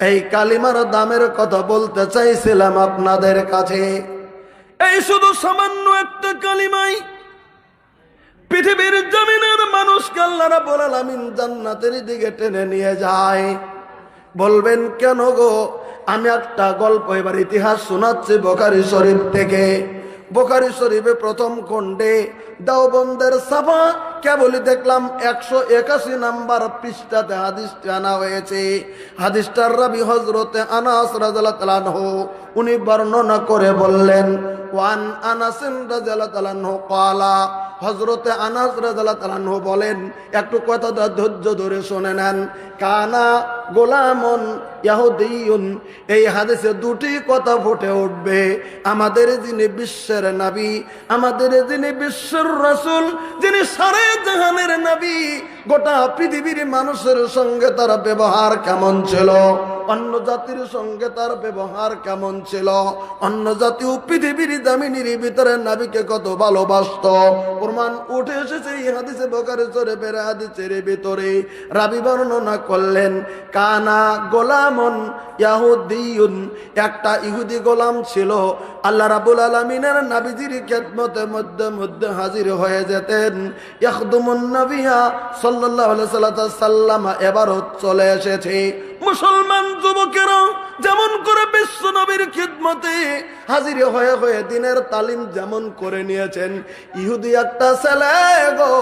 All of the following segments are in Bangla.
এই কালিমার দামের কথা বলতে চাইছিলাম আপনাদের কাছে। এই শুধু সামান্য একটা কালিমাই। পৃথিবীর জমিনের মানুষকে আল্লাহ রাব্বুল আলামিন জান্নাতের দিকে টেনে নিয়ে যায়। বলবেন, কেন গো? আমি একটা গল্প এবার ইতিহাস শোনাচ্ছি বোকারি শরীফ থেকে। বোকারি শরীফে প্রথম খণ্ডে দাওবন্দের সাফা। কেবলই দেখলাম একশো একাশি নাম্বার পৃষ্ঠাতে হাদিসটি আনা হয়েছে। হাদিসটার রাবি হজরতে আনাস রাজালাহ উনি বর্ণনা করে বললেন, ওয়ান রাজালাহ কালা হজরতে আনাস রাজালাহ বলেন, একটু কথাটা ধৈর্য ধরে শুনে নেন। কানা গোলামন এই হাদিসে দুটি কথা ফুটে উঠবে। আমাদের যিনি বিশ্বের নাবি, আমাদের যিনি বিশ্বের রাসূল যিনি সারে জাহানের নবী, গোটা পৃথিবীর মানুষের সঙ্গে তার ব্যবহার কেমন ছিল? অন্য জাতির সঙ্গে তার ব্যবহার কেমন ছিল? অন্য জাতীয় পৃথিবীর দামিনীর ভিতরে নাবিকে কত ভালোবাসত? প্রমাণ উঠে এসেছে এই হাদিসে বকারে চরে বেড়ে হাদিসের ভিতরে। রাবি বর্ণনা করলেন, কানা গোলামন ইয়াহুদিয়ুন। একটা ইহুদি গোলাম ছিল। আল্লাহ রাবুল আলমিনের নাবিজির খেদমতের মধ্যে মধ্যে হাজির হয়ে যেতেন। ইয়াখদুমুন নবিয়া আলাইহি সাল্লাম চলে এসেছে। মুসলমান যুবকেরা যেমন করে বিশ্ব নবীর খিদমতে হাজির হয়ে হয়ে দিনের তালিম যেমন করে নিয়েছেন, ইহুদি একটা ছেলে গো,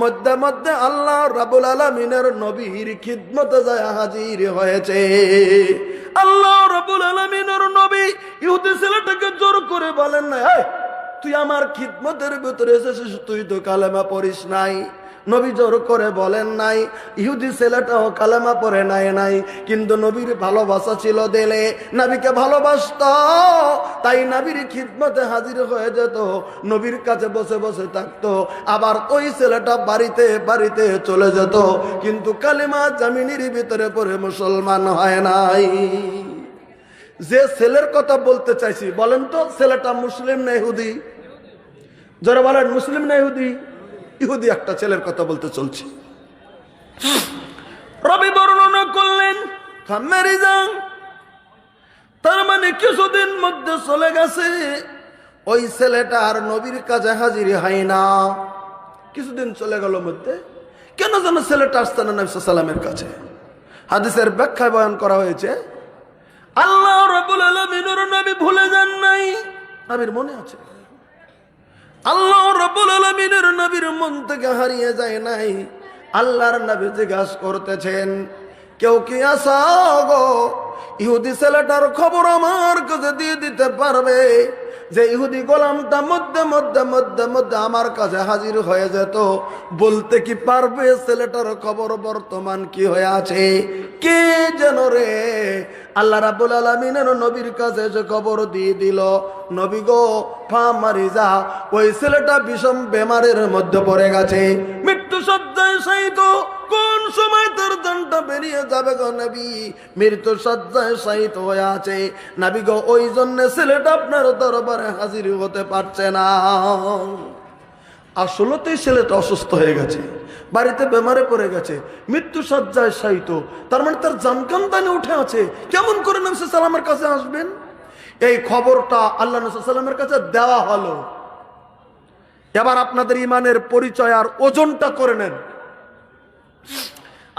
মধ্যে মধ্যে আল্লাহ রাবুল আলমিনের নবীর খিদমতে যায় হাজির হয়েছে। আল্লাহ রাব্বুল আলামিনের নবী ইহুদি ছেলেটাকে জোর করে বলেন না তুই আমার খিদমতের ভিতরে এসেছিস, তুই তো কালেমা পড়িস নাই। নবী জোর করে বলেন নাই, ইহুদি ছেলেটাও কালেমা পরে নাই নাই। কিন্তু নবীর ভালোবাসা ছিল দেলে নাবিকে ভালোবাসত। তাই নাবির খিদমতে হাজির হয়ে যেত, নবীর কাছে বসে বসে থাকতো। আবার ওই ছেলেটা বাড়িতে বাড়িতে চলে যেত। কিন্তু কালেমা জামিনীর ভিতরে পড়ে মুসলমান হয় নাই। যে ছেলের কথা বলতে চাইছি, বলেন তো ছেলেটা মুসলিম না ইহুদি? যারা বলেন, মুসলিম না ইহুদি একটা ছেলের কথা বলতে চলছে। রবি বর্ণনা করলেন তার মানে কিছুদিন মধ্যে চলে গেছে। ওই ছেলেটা আর নবীর কাছে হাজির হয় না। কিছুদিন চলে গেল মধ্যে। কেন যেন ছেলেটা আসছে না নবী সাল্লামের কাছে? হাদিসের ব্যাখ্যায় বয়ান করা হয়েছে আল্লাহ রাব্বুল আলামিনের নবী ভুলে যান নাই। নবীর মনে আছে। আল্লাহ রাব্বুল আলামিনের নবীর মন থেকে হারিয়ে যায় নাই। আল্লাহর নবী জিজ্ঞাসা করতেছেন, কেউ কি আসা গো? ইহুদি ছেলেটার খবর আমার কাছে দিয়ে দিতে পারবে? যে ইহুদি গোলামটা মধ্যে মধ্যে মধ্যে মধ্যে আমার কাছে হাজির হয়ে যেত। বলতে কি পারবে? ছেলেটার খবর বর্তমান কি হয়ে আছে? কে যেন রে আল্লাহ রাবুল আলমিনের নবীর কাছে এসে খবর দিয়ে দিল, নবী গো ফা মারি যা, ওই ছেলেটা বিষম বেমারের মধ্যে পড়ে গেছে। মৃত্যু সজ্জায় সাইত কোন সময় তোর দণ্ডটা বেরিয়ে যাবে গো নবী? মৃত্যু সজ্জায় সাহিত হয়ে আছে। নাবি গো, ওই জন্য ছেলেটা আপনার দরবারে হাজির হতে পারছে না। আসলতেই ছেলেটা অসুস্থ হয়ে গেছে, বাড়িতে বেমারে পড়ে গেছে, মৃত্যু সজ্জায় সাহিত তার মানে তার জানকান্তানে উঠে আছে। কেমন করে নবী সালামের কাছে আসবেন? এই খবরটা আল্লাহ সাল্লামের কাছে দেওয়া হলো। এবার আপনাদের ইমানের পরিচয় আর ওজনটা করে নেন।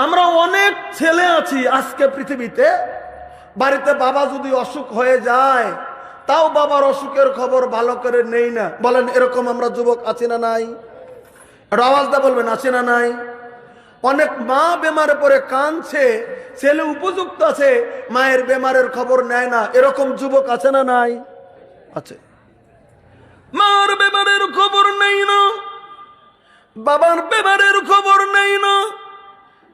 আমরা অনেক ছেলে আছি আজকে পৃথিবীতে, বাড়িতে বাবা যদি অসুখ হয়ে যায় তাও বাবার অসুখের খবর ভালো করে নেই না। বলেন, এরকম আমরা যুবক আছি না নাই? একটা আওয়াজ দা বলবেন, আছে না নাই? অনেক মা বেমারে পড়ে কাঁদছে, ছেলে উপযুক্ত আছে, মায়ের বেমারের খবর নেয় না। এরকম যুবক আছে না নাই? আছে। মার বেমারের খবর নেই না, বাবার বেমারের খবর নেই না,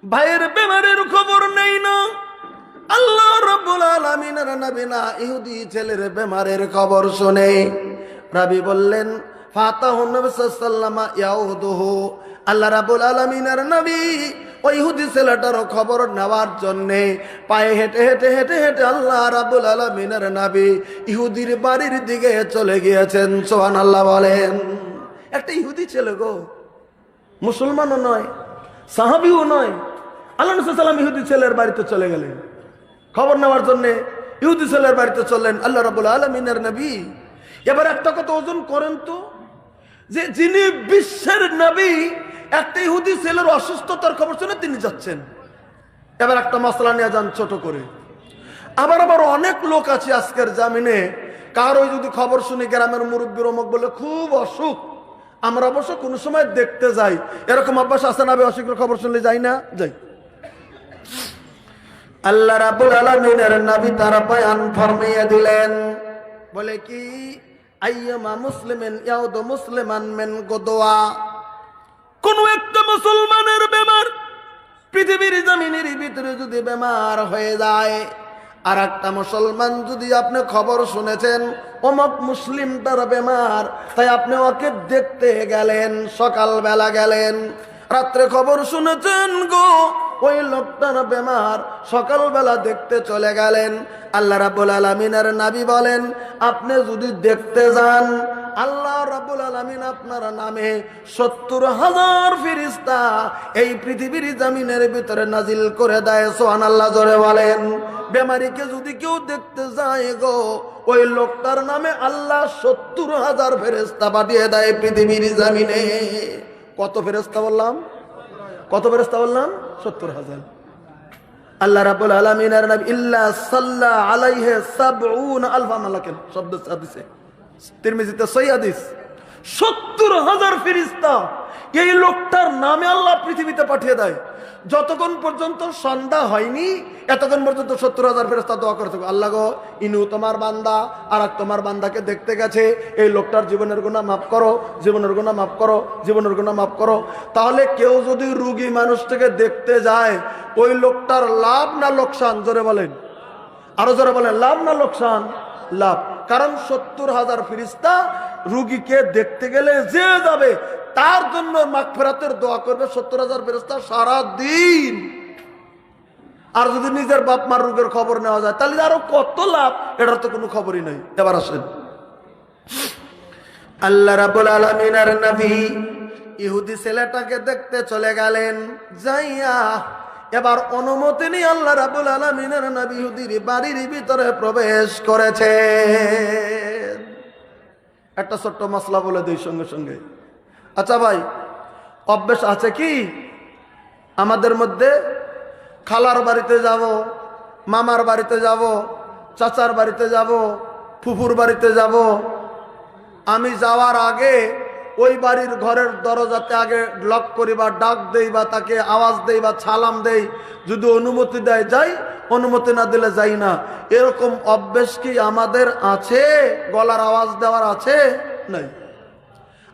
ভাইয়ের বেমারের খবর নেই না। আল্লাহ রাব্বুল আলামিনের নবী না ইহুদি ছেলের বেমারের খবর শুনে। রাবি বললেন আল্লাহ রাব্বুল আলামিনের নবী ওই ইহুদি ছেলেটার খবর নেওয়ার জন্য পায়ে হেঁটে হেঁটে হেঁটে হেঁটে আল্লাহ রাব্বুল আলামিনের নবী ইহুদির বাড়ির দিকে চলে গিয়েছেন সোহান সুবহানাল্লাহ বলেন। একটা ইহুদি ছেলে গো, মুসলমানও নয়, সাহাবিও নয়। আল্লাহ সাল্লাম ইহুদি ছেলের বাড়িতে চলে গেলেন। খবর নেওয়ার জন্য ইহুদি বাড়িতে চললেন আল্লাহ রাবুল আলমিনের নবী। এবার একটা কথা ওজন করেন তো, যে যিনি বিশ্বের নবী, একটা ইহুদি ছেলের অসুস্থতার খবর শুনে তিনি যাচ্ছেন। এবার একটা মশলা নিয়ে যান ছোট করে। আবার আবার অনেক লোক আছে আজকের জামিনে কারও যদি খবর শুনি গ্রামের মুরব্বীর অমুক বলে খুব অসুখ। আমরা অবশ্য কোনো সময় দেখতে যাই। এরকম অভ্যাস আছে না অসুখের খবর শুনলে যাই না? যাই। আল্লাহ রাব্বুল আলামিনের নবী তারা বয়ান ফরমাইয়া দিলেন। বলে কি? আইয়ামা মুসলিমিন ইয়াউদু মুসলিমান মিন গুদওয়া। কোন একটা মুসলমানের বেমার পৃথিবীর জমিনের ভিতরে যদি বেমার হয়ে যায় আর একটা মুসলমান যদি আপনি খবর শুনেছেন, অমক মুসলিম তার বেমার, তাই আপনি ওকে দেখতে গেলেন, সকালবেলা গেলেন, রাত্রে খবর শুনেছেন গো ওই লোকটার বেমার সকালবেলা দেখতে চলে গেলেন। আল্লাহ রাবুল আলমিনের নাবি বলেন, আপনি যদি দেখতে যান, আল্লাহ রাবুল আলমিন আপনার নামে সত্তর হাজার ফিরিস্তা এই পৃথিবীর জামিনের ভিতরে নাজিল করে দেয়। সোহান আল্লাহ জোরে বলেন। বেমারিকে যদি কেউ দেখতে যায় গো, ওই লোকটার নামে আল্লাহ সত্তর হাজার ফেরেস্তা পাঠিয়ে দেয় পৃথিবীর জামিনে। কত ফেরেস্তা বললাম? কত ফেরেস্তা বললাম? সত্তর হাজার। আল্লাহ রাবুল আলামিনের নাম, ইল্লা সাল্লা আলাইহে সাবউন আলফা মালাকান শব্দ হাদিসে। তিরমিজিতে সহি হাদিস। 70 হাজার ফিরিস্তা এই লোকটার নামে আল্লাহ পৃথিবীতে পাঠিয়ে দেয়। যতক্ষণ পর্যন্ত সন্ধ্যা হয়নি, এতক্ষণ পর্যন্ত সত্তর হাজার ফেরস্তা দোয়া করে থাকবে আল্লাহ গো ইনু তোমার বান্দা আর তোমার বান্দাকে দেখতে গেছে। এই লোকটার জীবনের গুণা মাফ করো, জীবনের গুণা মাফ করো, জীবনের গুণা মাফ করো। তাহলে কেউ যদি রুগী মানুষটাকে দেখতে যায়, ওই লোকটার লাভ না লোকসান? জোরে বলেন। আরও জোরে বলেন, লাভ না লোকসান? লাভ। কারণ সত্তর হাজার ফিরিস্তা রুগীকে দেখতে গেলে যে যাবে, তার জন্য মাগফেরাতের দোয়া করবে সত্তর হাজার ফেরিস্তা সারা দিন আর যদি নিজের বাপ মার রোগের খবর নেওয়া যায়, তাহলে আরও কত লাভ? এটার তো কোনো খবরই নাই। এবার আসেন। আল্লাহ রাবুল আলমিনার নবী ইহুদি ছেলেটাকে দেখতে চলে গেলেন, যাইয়া এবার অনুমতি নিয়ে আল্লাহ রাবুল আলমিনের নবী ইহুদির বাড়ির ভিতরে প্রবেশ করেছে। একটা ছোট্ট মশলা বলে দিই সঙ্গে সঙ্গে। আচ্ছা ভাই, অভ্যেস আছে কি? আমাদের মধ্যে খালার বাড়িতে যাব, মামার বাড়িতে যাব, চাচার বাড়িতে যাব, ফুফুর বাড়িতে যাব। আমি যাওয়ার আগে ওই বাড়ির ঘরের দরজাতে আগে লক করি বা ডাক দেই বা তাকে আওয়াজ দেই বা ছালাম দেই। যদি অনুমতি দেয়, যাই। অনুমতি না দিলে যাই না। এরকম অভ্যেস কি আমাদের আছে? গলার আওয়াজ দেওয়ার আছে? নাই।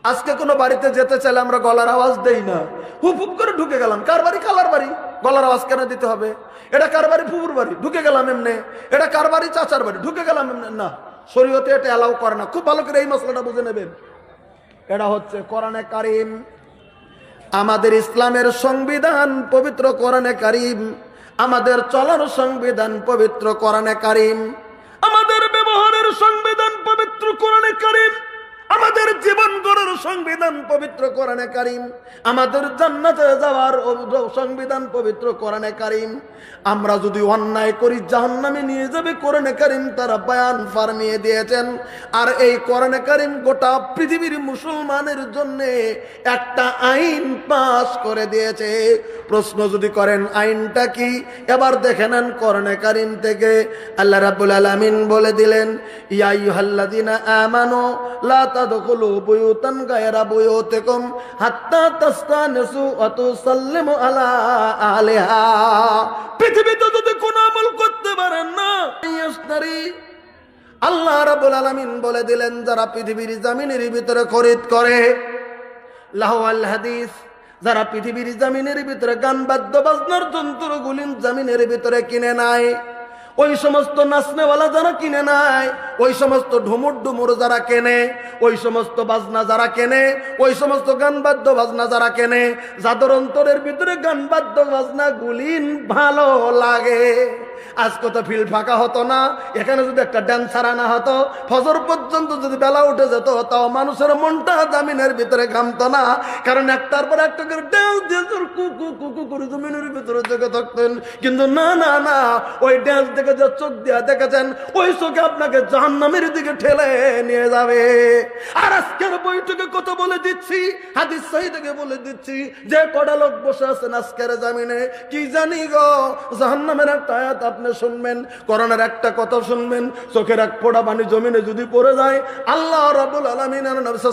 আজকে কোনো বাড়িতে যেতে চাইলে আমরা গলার আওয়াজ দেই না। হুপ হুপ করে ঢুকে গেলাম। কার বাড়ি? খালার বাড়ি। গলার আওয়াজ কেন দিতে হবে? এটা কার বাড়ি? ফুপুর বাড়ি। ঢুকে গেলাম এমনি। এটা কার বাড়ি? চাচার বাড়ি। ঢুকে গেলাম এমনি। না, শরীয়তে এটা অ্যালাউ করে না। খুব ভালো করে এই মশলাটা বুঝে নেবেন। এটা হচ্ছে কোরআনে কারিম। আমাদের ইসলামের সংবিধান পবিত্র কোরআনে কারিম। আমাদের চলার সংবিধান পবিত্র কোরআনে কারিম। আমাদের ব্যবহারের সংবিধান পবিত্র কোরআনে কারিম। আমাদের জীবন গড়ার সংবিধান পবিত্র কোরআনে কারিম, আমাদের জান্নাতে যাওয়ার সংবিধান পবিত্র কোরআনে কারিম, আমরা যদি অন্যায় করি, জাহান্নামে নিয়ে যাবে কোরআনে কারিম তারা বয়ান ফার্মিয়ে দিয়েছেন। আর এই কোরআনে কারিম গোটা পৃথিবীর মুসলমানের জন্য একটা আইন পাস করে দিয়েছে। প্রশ্ন যদি করেন, আইনটা কি? এবার দেখে নেন কোরআনে কারিম থেকে। আল্লাহ রাব্বুল আলামিন বলে দিলেন, ইয়া আইয়ুহাল্লাযিনা আমানু, লা আলা পৃথিবীতে যদি কোন করতে পারেন না আল্লাহ রাব্বুল আলামিন বলে দিলেন, যারা পৃথিবীর জমিনের ভিতরে খরিদ করে, লাহওয়াল হাদিস, যারা পৃথিবীর জামিনের ভিতরে গান বাদ্য বাজনার যন্ত্রগুলি জামিনের ভিতরে কিনে নাই ওই সমস্ত নাচনেওয়ালা যারা কিনে নাই, ওই সমস্ত ঢুমুর ডুমুর যারা কেনে, ওই সমস্ত বাজনা যারা কেনে, ওই সমস্ত গান বাদ্য বাজনা যারা কেনে, যাদের অন্তরের ভিতরে গান বাদ্য বাজনা গুলিন ভালো লাগে। আজ কত ফিল ফাঁকা হতো না। এখানে যদি একটা ড্যান্সার আনা হতো, ফজর পর্যন্ত যদি বেলা উঠে যেত, তাও মানুষের মনটা জামিনের ভিতরে ঘামতো না। কারণ একটার পর একটা করে ড্যান্স দিয়ে কুকু কুকু করে জমিনের ভিতরে জেগে থাকতেন। কিন্তু না না না, ওই ড্যান্স দেখে যে চোখ দিয়া দেখেছেন, ওই চোখে আপনাকে জাহান্নামের দিকে ঠেলে নিয়ে যাবে। আর আজকের বইটুকে কত বলে দিচ্ছি, হাদিস সহি থেকে বলে দিচ্ছি, যে কটা লোক বসে আছেন আজকের জামিনে, কি জানি গো, জাহান্নামের একটা আয়াত আপনি শুনবেন করোনার একটা কথা শুনবেন, চোখের এক ফোঁটা পানি জমিনে যদি পড়ে যায়, আল্লাহ রাবুল আলমিন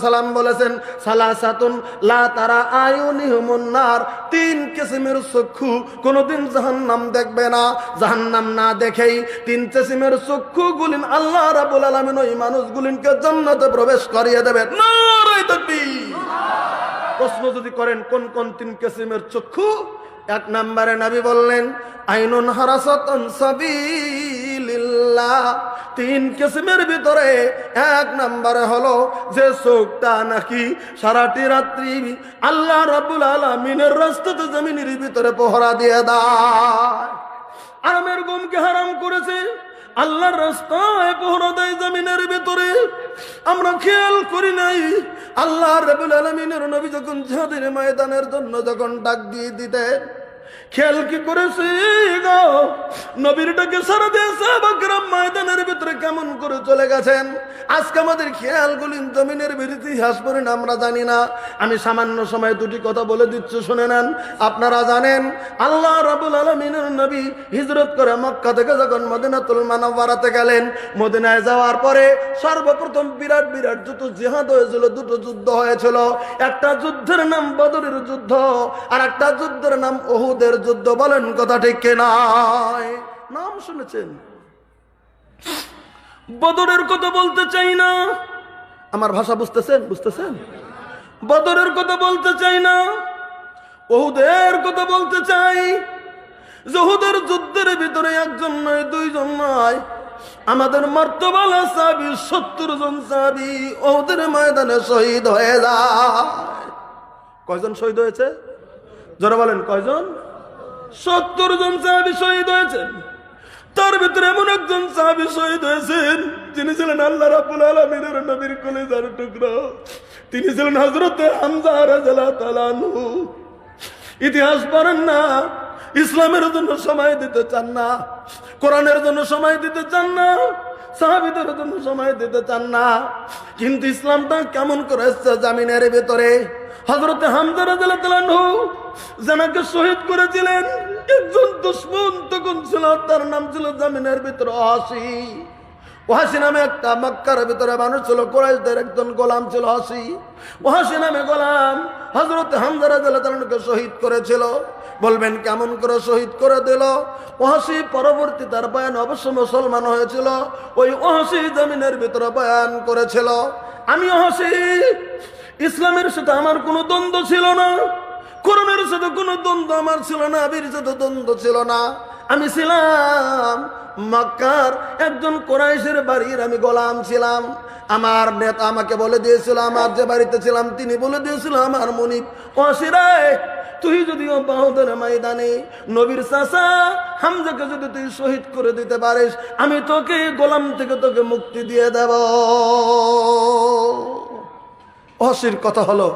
সালাম বলেছেন, সালাসাতুন লা তারা আয়ুনিহুমুন্নার তিন কিসিমের চক্ষু কোনোদিন জাহান্নাম দেখবে না। জাহান্নাম না দেখেই তিন কিসিমের চক্ষু গুলিন আল্লাহ রাবুল আলমিন ওই মানুষগুলিনকে জান্নাতে প্রবেশ করিয়ে দেবে। প্রশ্ন যদি করেন, কোন কোন তিন কিসিমের চক্ষু? এক নম্বরে নবী বললেন, আইনুন হারাসাতন সাবিলিল্লাহ। তিন কিসিমের ভিতরে এক নম্বরে হলো যে চোখটা নাকি সারাটি রাত্রি আল্লাহ রাব্বুল আলামিনের রাস্তাতে জমিনের ভিতরে পহরা দিয়ে দেয়। আরামের গুমকে হারাম করেছে, আল্লাহর রাস্তায় পহরা দেয় জমিনের ভিতরে। আমরা খেয়াল করি নাই, আল্লাহ রবুল আলমিনের নবী যখন জিহাদের ময়দানের জন্য যখন ডাক দিয়ে দিতেন খেয়াল কি করেছে গো? নবীরটাকে সারা দিয়ে সাহাবাকরাম ময়দানের ভিতরে কেমন করে চলে গেছেন? আজকে আমাদের খেয়ালগুলি জমিনের ইতিহাস পড়েন আমরা জানি না। আমি সামান্য সময় দুটি কথা বলে দিচ্ছি, শুনে নেন। আপনারা জানেন, আল্লাহ রাবুল আলমিনের নবী হিজরত করে মক্কা থেকে যখন মদিনাতুল মানবারাতে গেলেন, মদিনায় যাওয়ার পরে সর্বপ্রথম বিরাট বিরাট যুদ্ধ, জিহাদ হয়েছিল, দুটো যুদ্ধ হয়েছিল। একটা যুদ্ধের নাম বদরের যুদ্ধ, আর একটা যুদ্ধের নাম ওহুদের যুদ্ধ বলেন কথা ঠিক নাম শুনেছেন? বদরের কথা বলতে চাই না। আমার ভাষা বুঝতেছেন? বুঝতেছেন? বদরের কথা বলতে চাই না। ওহুদের কথা বলতে চাই। জহুদের যুদ্ধের ভিতরে একজন নয় দুইজন নয়। আমাদের মর্তবালা সাবি সত্তর জন সাবি ওদের ময়দানে শহীদ হয়ে যায়। কয়জন শহীদ হয়েছে? যারা বলেন কয়জন? সত্তর জন সাহাবি শহীদ হয়েছেন। তার ভিতরে এমন একজন সাহাবি শহীদ হয়েছেন, যিনি ছিলেন আল্লাহ রাবুল আলমিনের নবীর কলেজার টুকরো। তিনি ছিলেন হজরত হামজা রাজালা তালানু ইতিহাস পারেন না, ইসলামের জন্য সময় দিতে চান না, কোরআনের জন্য সময় দিতে চান না। সাহাবিদের জন্য সময় দিতে চান না। কিন্তু ইসলামটা কেমন করে এসছে জামিনের ভেতরে? হজরতে হামদার জানাকে শহীদ করেছিলেন। একজন দুশ্মন তখন ছিল, তার নাম ছিল জামিনের ভিতরে হাসি ওহাসি নামে একটা মক্কার ভিতরে মানুষ ছিল, কোরাইশদের একজন গোলাম ছিল, হাসি। ওহাসি নামে গোলাম হজরত তালকে শহীদ করেছিল। বলবেন, কেমন করে শহীদ করে দিল? ওহাসি পরবর্তী তার বয়ান অবশ্য মুসলমান হয়েছিল। ওই ওহাসি জমিনের ভিতরে বয়ান করেছিল, আমি ওহাসি ইসলামের সাথে আমার কোনো দ্বন্দ্ব ছিল না। কোরআনের সাথে কোনো দ্বন্দ্ব আমার ছিল না, আবির সাথে দ্বন্দ্ব ছিল না। আমি ছিলাম মক্কার একজন কোরাইশের বাড়ির আমি গোলাম ছিলাম। আমার নেতা আমাকে বলে দিয়েছিল, আমার যে বাড়িতে ছিলাম, তিনি বলে দিয়েছিল, আমার মনিব অসিরায় তুই যদি বাহুদের ময়দানে নবীর চাষা হামজাকে যদি তুই শহীদ করে দিতে পারিস, আমি তোকে গোলাম থেকে তোকে মুক্তি দিয়ে দেব। অসির কথা হলো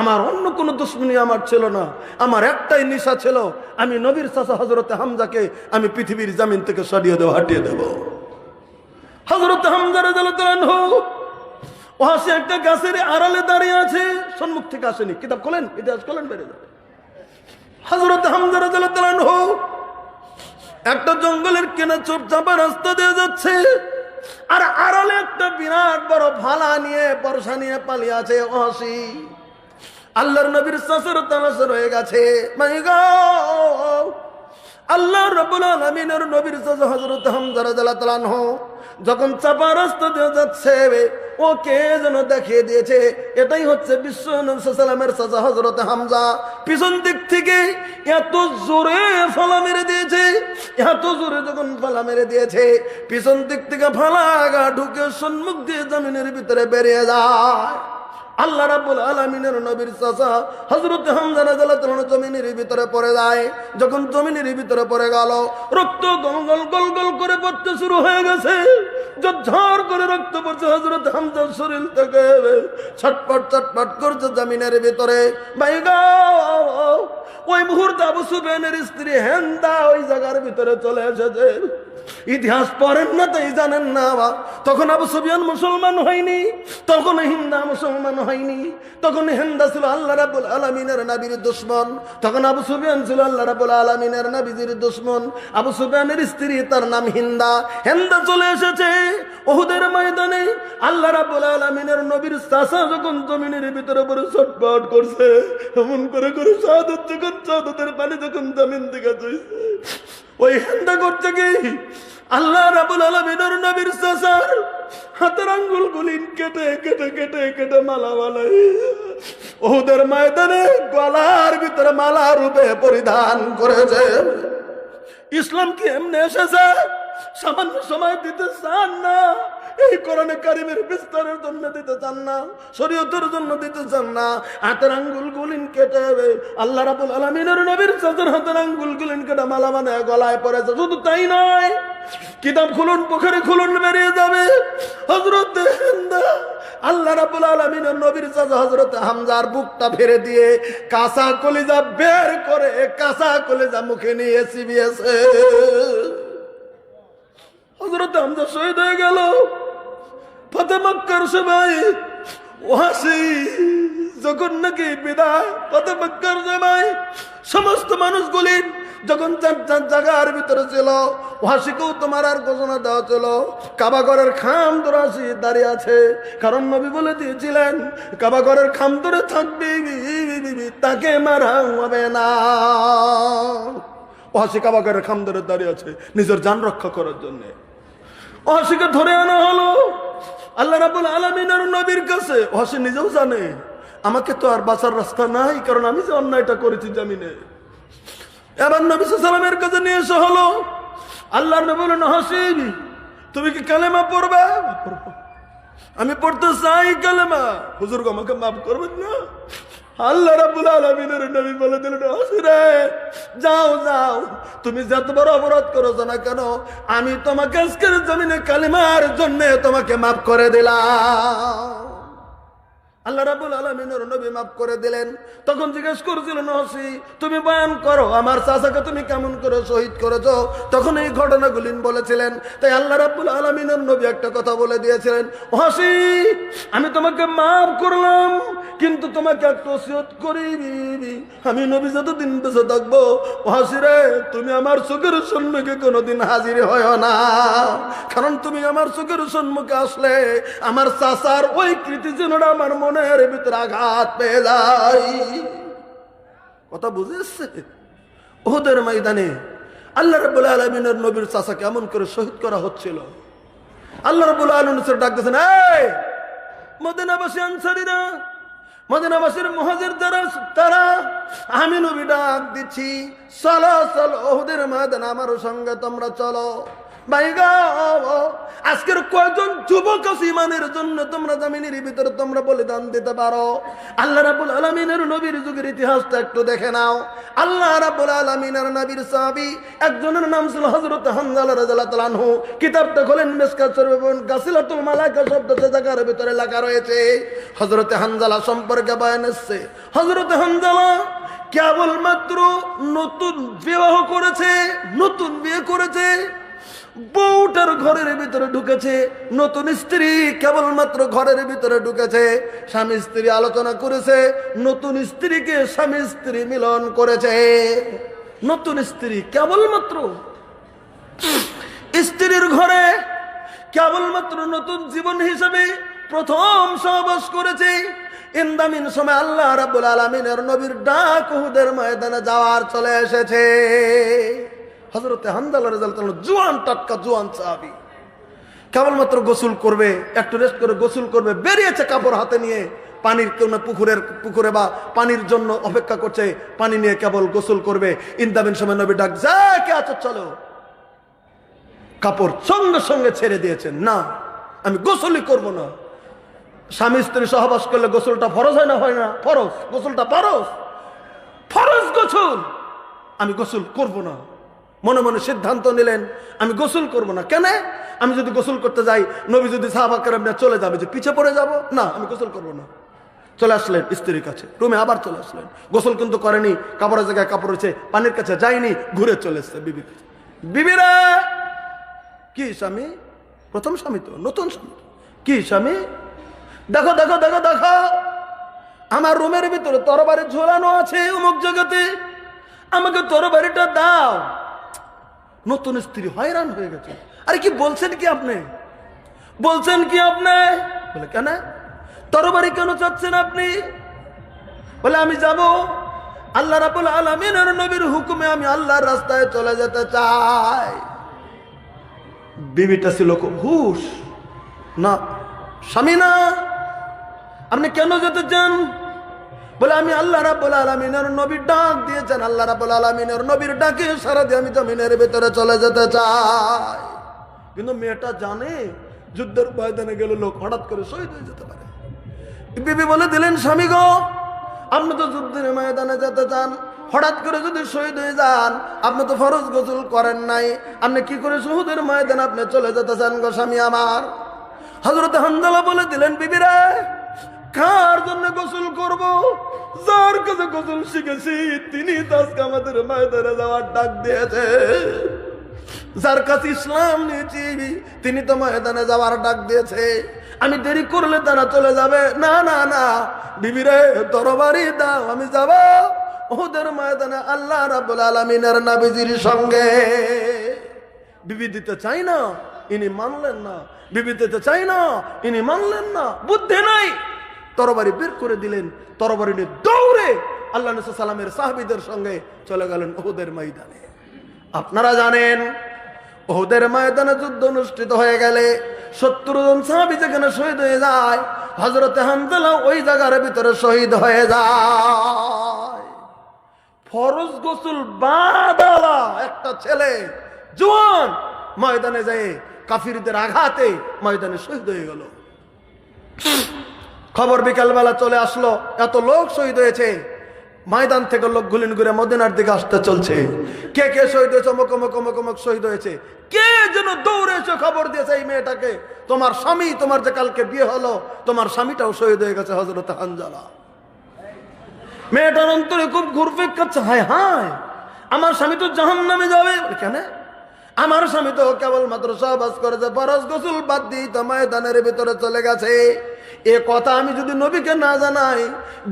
আমার অন্য কোনো দুশ্মনী আমার ছিল না। আমার একটাই নিশা ছিল, আমি নবীর চাষা হজরতে হামজাকে আমি পৃথিবীর জামিন থেকে সরিয়ে দেবো, হাটিয়ে দেব। হজরত হামজারে হোক ও একটা গাছের আড়ালে দাঁড়িয়ে আছে, সম্মুখ থেকে আসেনি। কিতাব খোলেন? ইতিহাস খোলেন? বেড়ে যাবে। হজরত হামজারে হোক একটা জঙ্গলের কেনা চোপ চাপা রাস্তা দিয়ে যাচ্ছে, আর আড়ালে একটা বিরাট বড় ভালা নিয়ে, বর্ষা নিয়ে পালিয়ে আছে অসি আল্লাহর নবীর শাসর তামাশা রয়ে গেছে। আল্লাহ রব্বুল আলমিনের নবীর হজরত আনহু যখন চাপা রাস্তা দিয়ে যাচ্ছে, ও কে যেন দেখিয়ে দিয়েছে, এটাই হচ্ছে বিশ্ব সালামের চাচা হজরত হামজা। পিছন দিক থেকে এত জোরে ফালা মেরে দিয়েছে, এত জোরে যখন ফালা মেরে দিয়েছে, পিছন দিক থেকে ফালা গা ঢুকে সম্মুখ দিয়ে জমিনের ভিতরে বেরিয়ে যায়। আল্লাহ রাব্বুল আলামিনের নবীর চাচা হযরত হামজা রাদিয়াল্লাহু জমিনের ভিতরে পড়ে যায়। যখন জমিনের ভিতরে পড়ে গেল, রক্ত গল গল গল গল করে পড়তে শুরু হয়ে গেছে। ঝড় করে রক্ত পড়ছে হযরত হামজার শরীর থেকে। ছটপট ছটপট করছে জমিনের ভিতরে। বাইগা ওই মুহূর্তে আবু সুফিয়ানের স্ত্রী হেন্দা ওই জায়গার ভিতরে চলে এসেছে। ইতিহাস পড়েন না তাই জানেন না তখন আবু সুফিয়ান মুসলমান হয়নি, তখন হিন্দা মুসলমান হয়নি। তখন হেন্দা ছিল আল্লাহ রাবুল আলমিনের নাবির দুশ্মন। তখন আবু সুফিয়ান ছিল আল্লাহ রাবুল আলমিনের নাবিজির দুশ্মন। আবু সুফিয়ানের স্ত্রী তার নাম হিন্দা। হেন্দা চলে এসেছে ওহুদের ময়দানে। আল্লাহ রাবুল আলমিনের নবীর চাষা যখন জমিনের ভিতরে পরে ছটপট করছে, এমন করে করে সাদত যখন সাদতের পানি যখন জমিন থেকে ওই হেন্দা করছে কি? আল্লাহ রাবুল আলমিনের নবীর সাসার হাতের আঙ্গুল গুলিন কেটে কেটে কেটে কেটে মালা মালাই ওদের ময়দানে গলার ভিতরে মালা রূপে পরিধান করেছে। ইসলাম কি এমনি এসেছে? সামান্য সময় দিতে চান না? এই কোরআনে কারিমের বিস্তারের জন্য দিতে চান না, শরীয়তের জন্য দিতে চান না। হাতের আঙ্গুল গুলিন কেটে আল্লাহ রাবুল আলমিনের নবীর চাচার হাতের আঙ্গুল গুলিন কেটে মালা মানে গলায় পড়েছে শুধু তাই নয়, কিতাব খুলুন পুকুরে খুলুন, বেরিয়ে যাবে। হজরত আল্লাহ রাবুল আলমিনের নবীর চাচা হজরত হামজার বুকটা ফেরে দিয়ে কাঁচা কলিজা বের করে কাঁচা কলিজা মুখে নিয়ে চিবিয়েছে। হজরত হামজা শহীদ হয়ে গেল। ফতে মক্কার সবাই ওহাসি যখন নাকি বিদায় ফতে মক্কার সবাই সমস্ত মানুষগুলি যখন চার চার জায়গার ভিতরে ছিল ওহাসিকেও তোমার আর ঘোষণা দেওয়া ছিল, কাবাগরের খাম ধরে আসি দাঁড়িয়ে আছে। কারণ নবী বলে দিয়েছিলেন, কাবাগরের খাম ধরে থাকবি, তাকে মারা হবে না। ওহাসি কাবাগরের খাম ধরে দাঁড়িয়ে আছে, নিজের যান রক্ষা করার জন্যে। অহাসিকে ধরে আনা হলো। আল্লাহ রাবুল আলমিনার নবীর কাছে হাসি নিজেও জানে। আমাকে তো আর বাঁচার রাস্তা নাই, কারণ আমি যে অন্যায়টা করেছি জামিনে। এবার নবী সালামের কাছে নিয়ে এসে হলো, আল্লাহর নবী বলেন হাসিন, তুমি কি কালেমা পড়বে। আমি পড়তে চাই কালেমা। হুজুর আমাকে মাফ করবেন না? নবী বলে যাও যাও। তুমি না কেন, আমি তোমাকে আজকের জমিনে কালিমার জন্য তোমাকে মাফ করে দিলাম। আল্লাহ রাবুল আলমিনের নবী মাফ করে দিলেন। তখন জিজ্ঞেস নহসি তুমি বয়ান করো, আমার চাচাকে তুমি কেমন করে শহীদ তখন এই ঘটনাগুলি বলেছিলেন। তাই আল্লাহ রাবুল আলমিনের নবী একটা কথা বলে দিয়েছিলেন হাসি আমি তোমাকে মাফ করলাম, কিন্তু তোমাকে একটা করি আমি নবী যতদিন বেঁচে থাকব হাসি রে, তুমি আমার চোখের সম্মুখে কোনোদিন হাজির হয় না। কারণ তুমি আমার চোখের সম্মুখে আসলে, আমার চাচার ওই কৃতি যেন আমার মনের ভিতরে আঘাত পেয়ে কথা বুঝেছে? ওদের ময়দানে আল্লাহ রবুল আলমিনের নবীর চাচা কেমন করে শহীদ করা হচ্ছিল। আল্লাহ রবুল আলম ডাকতেছেন এই মদিনাবাসী আনসারিরা মদিনাবাসীর মহাজের যারা তারা আমি নবী ডাক দিচ্ছি, চলো চলো ওদের ময়দান আমার সঙ্গে তোমরা চলো। আজকের কয়জন যুবক ইমানের জন্য? তোমরা জামিনের ভিতরে তোমরা বলিদান দিতে পারো। আল্লাহ রাবুল আলমিনের নবীর যুগের ইতিহাসটা একটু দেখে নাও। আল্লাহ রাবুল আলমিনের নবীর সাহাবি একজনের নাম ছিল হজরত হানজাল রাজু কিতাবটা খোলেন গাছিলাতুল মালাকা শব্দ জায়গার ভিতরে লেখা রয়েছে। হজরতে হানজালা সম্পর্কে বয়ান এসছে। হজরতে হানজালা কেবলমাত্র নতুন বিবাহ করেছে, নতুন বিয়ে করেছে বউটার ঘরের ভিতরে ঢুকেছে, নতুন স্ত্রী, কেবলমাত্র ঘরের ভিতরে ঢুকেছে। স্বামী স্ত্রী আলোচনা করেছে, নতুন স্ত্রীকে স্বামী স্ত্রী মিলন করেছে। নতুন স্ত্রী কেবলমাত্র স্ত্রীর ঘরে, কেবলমাত্র নতুন জীবন হিসেবে প্রথম সহবাস করেছে। ইন্দামিন সময় আল্লাহ রাব্বুল আলমিনের নবীর ডাক উহুদের ময়দানে যাওয়ার চলে এসেছে। হজরতে হান্দালা রেজাল জোয়ান টাটকা, জোয়ান সাহাবি। কেবলমাত্র গোসল করবে, একটু রেস্ট করে গোসল করবে, বেরিয়েছে কাপড় হাতে নিয়ে, পানির কোন পুকুরের, পুকুরে বা পানির জন্য অপেক্ষা করছে, পানি নিয়ে কেবল গোসল করবে। ইন্দাবিন সময় নবী ডাক, যা, কে আছো, চলো। কাপড় সঙ্গে সঙ্গে ছেড়ে দিয়েছেন না, আমি গোসলই করব না। স্বামী, স্ত্রী সহবাস করলে গোসলটা ফরজ হয় না হয় না? ফরজ। গোসলটা ফরজ ফরজ গোসল। আমি গোসল করব না। মনে মনে সিদ্ধান্ত নিলেন, আমি গোসল করব না। কেন? আমি যদি গোসল করতে যাই, নবী যদি সাহাবাকের চলে যাবে যে পিছে পড়ে যাব? না, আমি গোসল করব না। চলে আসলেন স্ত্রীর কাছে, রুমে আবার চলে আসলেন। গোসল কিন্তু করেনি, কাপড়ের জায়গায় কাপড় রয়েছে, পানির কাছে যায়নি, ঘুরে চলে এসছে বিবি বিবিরা কি স্বামী? প্রথম স্বামী তো, নতুন স্বামী কি স্বামী? দেখো দেখো দেখো দেখো। আমার রুমের ভিতরে তরবারি ঝোলানো আছে অমুক জগতে আমাকে তরবারিটা দাও। নতুন স্ত্রী হয়রান হয়ে গেছে। আরে কি বলছেন কি আপনি? বলছেন কি আপনি? বলে, কেন? তরবারি কেন চাচ্ছেন আপনি? বলে, আমি যাব আল্লাহ রাবুল আলমিনের নবীর হুকুমে আমি আল্লাহর রাস্তায় চলে যেতে চাই। বিবিটা ছিল হুশ। না, স্বামী না। আপনি কেন যেতে চান? বলে, আমি আল্লাহ রাব্বুল আলমিনের নবীর ডাক দিয়েছেন। আল্লাহ রাব্বুল আলমিনের নবীর ডাকে সারা দিয়ে আমি জমিনের ভিতরে চলে যেতে চাই। কিন্তু মেয়েটা জানে, যুদ্ধের ময়দানে গেলে লোক হঠাৎ করে শহীদ হয়ে যেতে পারে। বিবি বলে, দিলেন স্বামী গো, আপনি তো যুদ্ধের ময়দানে যেতে চান। হঠাৎ করে যদি শহীদ হয়ে যান, আপনি তো ফরজ গোসল করেন নাই। আপনি কি করে শহীদের ময়দানে আপনি চলে যেতে চান গো স্বামী আমার? হজরত হানজালা বলে, দিলেন বিবিরা কার জন্য গোসল করব? যার কাছে গোসল শিখেছি, তিনি আজকে আমাদের ময়দানে যাওয়ার ডাক দিয়েছে। যার কাছে ইসলাম নিয়েছি, তিনি তো ময়দানে যাওয়ার ডাক দিয়েছে। আমি দেরি করলে তারা চলে যাবে। না না না, বিবিরে তরবারি দাও, আমি যাব। ওদের ময়দানে আল্লাহ রাবুল আলমিনের নাবিজির সঙ্গে। বিবি দিতে চাই না, ইনি মানলেন না। বিবি দিতে চাই না, ইনি মানলেন না। বুদ্ধি নাই। তরবারি বের করে দিলেন। তরবারি নিয়ে দৌড়ে আল্লাহ সালামের সাহাবিদের সঙ্গে চলে গেলেন ওহুদের ময়দানে। আপনারা জানেন ওহুদের ময়দানে যুদ্ধ অনুষ্ঠিত হয়ে গেলে সত্তর জন সাহাবি যেখানে শহীদ হয়ে যায় হজরতে হামদালা ওই জায়গার ভিতরে শহীদ হয়ে যায়। ফরজ গোসল বাদালা একটা ছেলে জোয়ান ময়দানে যায় কাফিরদের আঘাতে ময়দানে শহীদ হয়ে গেল। খবর বিকালবেলা চলে আসলো। এত লোক শহীদ হয়েছে। ময়দান থেকে লোক গুলিন ঘুরে মদিনার দিকে আসতে চলছে। কে কে শহীদ হয়েছে? অমুক অমুক অমুক অমুক শহীদ হয়েছে। কে যেন দৌড়ে এসে খবর দিয়েছে এই মেয়েটাকে? তোমার স্বামী, তোমার যে কালকে বিয়ে হলো, তোমার স্বামীটাও শহীদ হয়ে গেছে হজরত হানজালা। মেয়েটার অন্তরে খুব ঘুরফিক করছে। হায় হায়! আমার স্বামী তো জাহান নামে যাবে। কেন? আমার স্বামী তো কেবল মাত্র সহবাস করেছে, ফরজ গোসল বাদ দিয়ে তো ময়দানের ভিতরে চলে গেছে। এ কথা আমি যদি নবীকে না জানাই,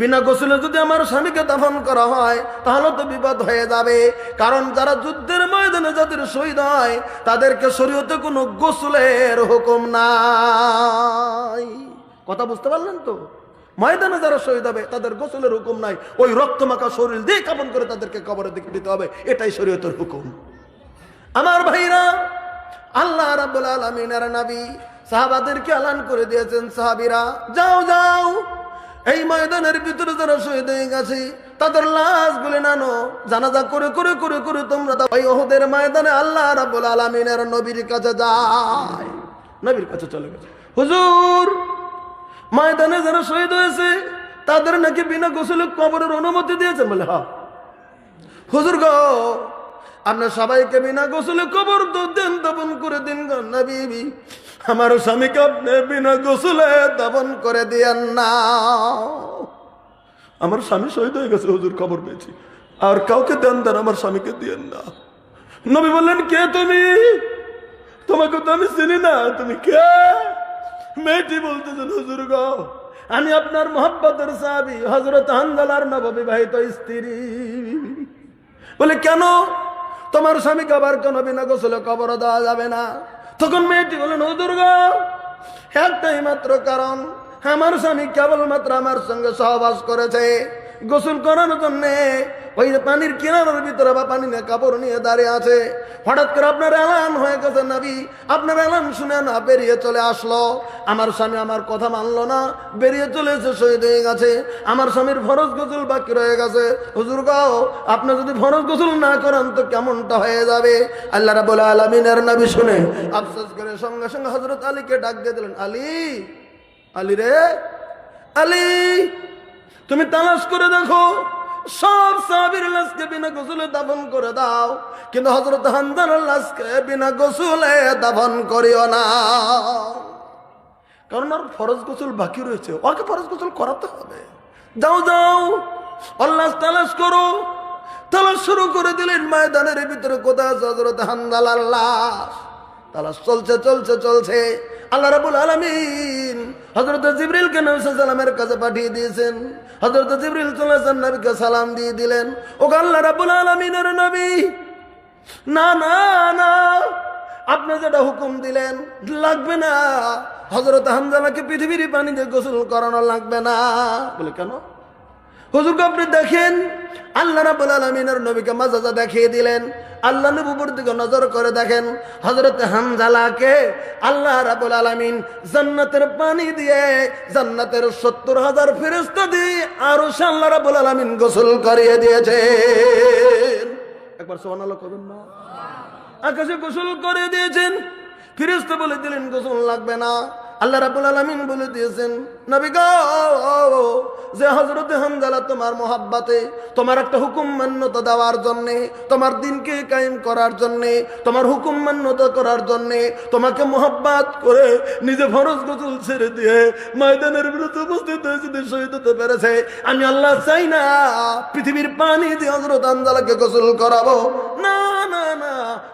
বিনা গোসলে যদি আমার স্বামীকে দাফন করা হয়, তাহলে তো বিপদ হয়ে যাবে। কারণ যারা যুদ্ধের ময়দানে যাদের শহীদ হয়, তাদেরকে শরীয়তে কোনো গোসলের হুকুম নাই। কথা বুঝতে পারলেন তো? ময়দানে যারা শহীদ হবে, তাদের গোসলের হুকুম নাই। ওই রক্তমাখা শরীর দিয়ে কাপন করে তাদেরকে কবরে দিকে দিতে হবে। এটাই শরীয়তের হুকুম। আমার ভাইরা, আল্লাহ রাব্বুল আলামিনের নবী সাহাবাদেরকে আলান করে দিয়েছেন, সাহাবিরা, যাও যাও। এই ময়দানের ভিতরে যারা শহীদ হয়ে গেছে, তাদের লাশ গুলি নানো, জানাজা করে করে করে করে তোমরা। ওই ওহুদের ময়দানে আল্লাহ রাব্বুল আলামিনের নবীর কাছে যায়। নবীর কাছে চলে গেছে। হুজুর, ময়দানে যারা শহীদ হয়েছে, তাদের নাকি বিনা গোসলে কবরের অনুমতি দিয়েছেন বলে হ্যাঁ। হুজুর গো আপনার সবাইকে বিনা গোসলে কবর দেন দাপন করে দিন গো নবী আমার স্বামীকে আপনি বিনা গোসলে দাপন করে দিয়েন না। আমার স্বামী শহীদ হয়ে গেছে, হুজুর খবর পেয়েছি। আর কাউকে দেন দেন আমার স্বামীকে দিয়েন না। নবী বললেন, কে তুমি? তোমাকে তো আমি চিনি না। তুমি কে? মেয়েটি বলতেছেন, হুজুর গো, আমি আপনার মোহাম্মতের সাহাবি হজরত হান্দালার নববিবাহিত স্ত্রী। বলে, কেন? তোমার স্বামী আবার কেন বিনা গোসলে কবর দেওয়া যাবে না। তখন মেয়েটি বলেন ও দুর্গ, একটাই মাত্র কারণ, আমার স্বামী কেবলমাত্র আমার সঙ্গে সহবাস করেছে। গোসল করার জন্যে ওই পানির কিনারের ভিতরে বা পানি নিয়ে কাপড় নিয়ে দাঁড়িয়ে আছে। হঠাৎ করে আপনার এলান হয়ে গেছে নাবি। আপনার এলান শুনে না বেরিয়ে চলে আসলো। আমার স্বামী আমার কথা মানলো না। বেরিয়ে চলে এসে শহীদ হয়ে গেছে। আমার স্বামীর ফরজ গোসল বাকি রয়ে গেছে। হুজুর গাও আপনি যদি ফরজ গোসল না করেন তো কেমনটা হয়ে যাবে? আল্লাহ রাবুল আলমিনের নাবি শুনে আফসোস করে সঙ্গে সঙ্গে হজরত আলীকে ডাক দিয়ে দিলেন, আলী আলী রে, আলী তুমি তালাশ করে দেখো, সব সাহাবীর লাশকে বিনা গোসলে দাফন করে দাও, কিন্তু হজরত হানজানের লাশকে বিনা গোসলে দাফন করিও না। কারণ আর ফরজ গোসল বাকি রয়েছে, ওকে ফরজ গোসল করাতে হবে। যাও যাও, আল্লাহ তালাশ করো। তালাশ শুরু করে দিলেন ময়দানের ভিতরে, কোথায় হজরত হানজাল আল্লাহ? তালাশ চলছে চলছে চলছে। আল্লাহ রাবুল আলমিন হজরত জিবরিল কে সালামের কাছে পাঠিয়ে দিয়েছেন। হজরত জিবরিল নবীকে সালাম দিয়ে দিলেন। ও আল্লাহ রাবুল আলমিনের নবী। না না না, আপনি যেটা হুকুম দিলেন, লাগবে না। হজরত হামজালাকে পৃথিবীর পানিতে গোসল করানো লাগবে না। বলে কেন? হুজুরকে আপনি দেখেন, আল্লাহ রাবুল আলমিনের নবীকে মাজাজা দেখিয়ে দিলেন। আল্লাহ নবুর দিকে নজর করে দেখেন হজরত হামজালাকে আল্লাহ রাবুল আলমিন জান্নাতের পানি দিয়ে, জান্নাতের সত্তর হাজার ফেরস্তা দিয়ে আরও আল্লাহ রাবুল আলমিন গোসল করিয়ে দিয়েছে একবার সোহানালো করুন না। আকাশে গোসল করে দিয়েছেন ফিরেস্তা বলে দিলেন, গোসল লাগবে না। আল্লাহ রাবুল আলমিন বলে দিয়েছেন, নবী যে হজরত হামজালা তোমার মোহাব্বাতে তোমার একটা হুকুম মান্যতা দেওয়ার জন্যে, তোমার দিনকে কায়েম করার জন্যে, তোমার হুকুম মান্যতা করার জন্যে তোমাকে মোহাব্বাত করে নিজে ফরজ গোসল ছেড়ে দিয়ে ময়দানের বিরুদ্ধে উপস্থিত হয়েছে শহীদ হতে পেরেছে। আমি আল্লাহ চাই না পৃথিবীর পানি দিয়ে হজরত হামজালাকে গোসল করাবো।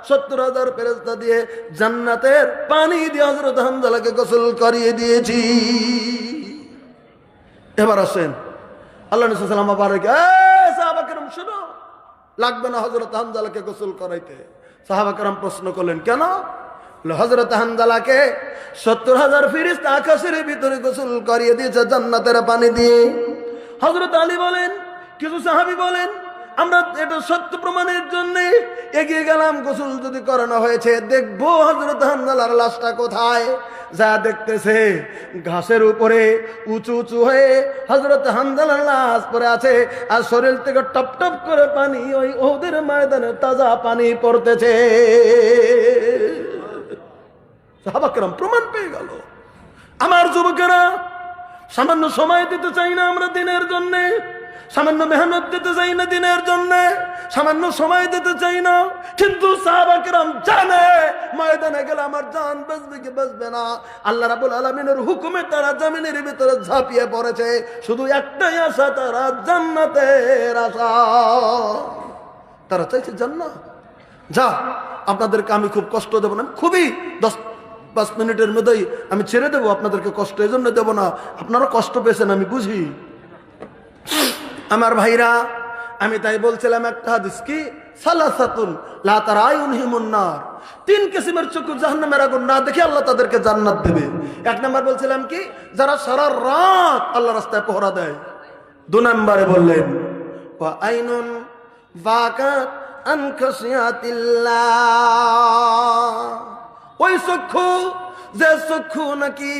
সত্তর হাজার ফেরস্তা দিয়ে জান্নাতের পানি দিয়ে হজরত হামজালাকে গোসল করিয়ে দিয়েছি। এবার আসেন। প্রশ্ন করলেন, কেন? হজরত হামজালাকে সত্তর হাজার ফিরিস আকাশের ভিতরে গোসল করিয়ে দিয়েছে জান্নাতের পানি দিয়ে। হজরত আলী বলেন, কিছু সাহাবি বলেন আমরা এটা সত্য প্রমাণের জন্য এগিয়ে গেলাম। গোসল যদি করানো হয়েছে, দেখব হজরত হামদালার লাশটা কোথায়? যা দেখতেছে, ঘাসের উপরে উঁচু উঁচু হয়ে হজরত হামদালার লাশ পরে আছে আর শরীর থেকে টপ টপ করে পানি ওই ওদের ময়দানে তাজা পানি পড়তেছে। সাহাবাকেরাম প্রমাণ পেয়ে গেল। আমার যুবকেরা, সামান্য সময় দিতে চাই না আমরা দিনের জন্য। সামান্য মেহনত দিতে চাই না দিনের জন্য, সামান্য সময় দিতে চাই না। কিন্তু সাহাবাকেরাম জানে, ময়দানে গেলে আমার জান বাঁচবে কি বাঁচবে না। আল্লাহ রাবুল আলমিনের হুকুমে তারা জামিনের ভিতরে ঝাঁপিয়ে পড়েছে। শুধু একটাই আশা, তারা জান্নাতের আশা। তারা চাইছে জান্নাত। যা, আপনাদেরকে আমি খুব কষ্ট দেবো না খুবই দশ, পাঁচ মিনিটের মধ্যেই আমি ছেড়ে দেবো, আপনাদেরকে কষ্ট এই জন্য দেবো না। আপনারা কষ্ট পেয়েছেন, আমি বুঝি। আমার ভাইরা, আমি তাই বলছিলাম একটা হাদিস কি? সালাসাতুন লা তারায়ুন হিমুন্নার তিন কিসিমের চক্ষু জাহান্নামের আগুন না দেখে আল্লাহ তাদেরকে জান্নাত দেবে। এক নাম্বার বলছিলাম কি? যারা সারা রাত আল্লাহ রাস্তায় পহরা দেয়। দু নম্বরে বললেন, ওয়া আইনুন বাকাত আন খাসিয়াতিল্লাহ ওই চক্ষু যে চক্ষু নাকি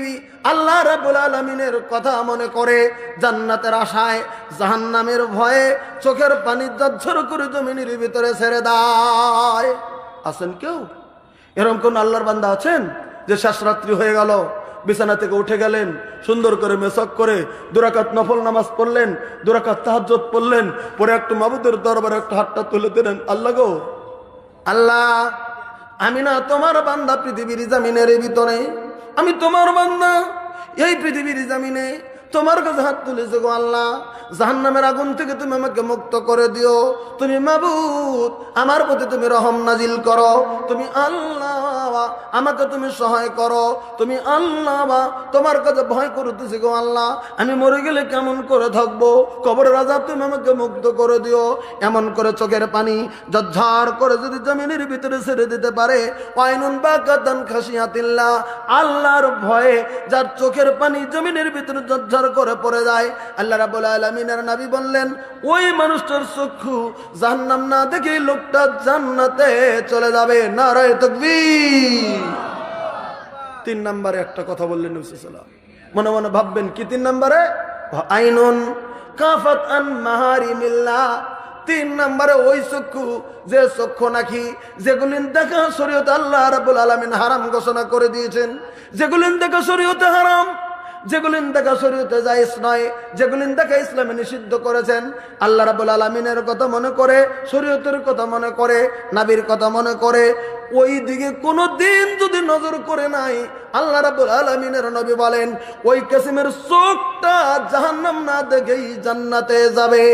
আল্লাহ রাবুল আলমিনের কথা মনে করে জান্নাতের আশায়, জাহান্নামের ভয়ে চোখের পানি জর্ঝর করে জমিনের ভিতরে ছেড়ে দেয়। আছেন কেউ? এরকম কোন আল্লাহর বান্দা আছেন? যে শেষ রাত্রি হয়ে গেল, বিছানা থেকে উঠে গেলেন, সুন্দর করে মেসক করে দুরাকাত নফল নামাজ পড়লেন, দুরাকাত তাহাজ্জত পড়লেন, পরে একটু মাবুদের দরবারে একটু হাতটা তুলে দিলেন, আল্লাহ গো, আল্লাহ আমি না তোমার বান্দা পৃথিবীর জামিনের ভিতরে। আমি তোমার বান্দা এই পৃথিবীর জামিনে তোমার কাছে হাত তুলেছে গো আল্লাহ। জাহান্নামের আগুন থেকে তুমি আমাকে মুক্ত করে দিও। তুমি মাবুদ, আমার প্রতি তুমি রহম নাজিল করো। তুমি আল্লাহ, আমাকে তুমি সহায় করো। তুমি আল্লাহ, তোমার কাছে ভয় করতেছি গো আল্লাহ। আমি মরে গেলে কেমন করে থাকব? কবরের রাজা তুমি আমাকে মুক্ত করে দিও। এমন করে চোখের পানি ঝরঝর করে যদি জমিনের ভিতরে ছেড়ে দিতে পারে। ওয়াইনুন বা কাদান খাসিয়াতিল্লাহ আল্লাহর ভয়ে যার চোখের পানি জমিনের ভিতরে ঝরঝর করে পড়ে যায়। আল্লাহ রাবুল আলমিনের নাবি বললেন, ওই মানুষটার চক্ষু জাহান্নাম না দেখে লোকটা জান্নাতে চলে যাবে। নারায় তকবীর। তিন নম্বরে একটা কথা বললেন মনে মনে ভাববেন, কি তিন নম্বরে? আইনুন কাফাত আন মাহারিমিল্লাহ। তিন নম্বরে ওই চক্ষু, যে চক্ষু নাকি যেগুলিন দেখা শরীয়ত আল্লাহ রাবুল আলমিন হারাম ঘোষণা করে দিয়েছেন যেগুলিন দেখা শরীয়তে হারাম যেগুলিন দেখা শরীয়তে জায়েজ নয় যেগুলিন দেখা ইসলামে নিষিদ্ধ করেছেন, আল্লাহ রাবুল আলমিনের কথা মনে করে, শরীয়তের কথা মনে করে, নাবির কথা মনে করে ওই দিকে কোনো দিন যদি নজর করে নাই, আল্লাহ রাবুল আলমিনের নবী বলেন, ওই কাসিমের চোখটা জাহান্নাম না দেখেই জান্নাতে যাবে।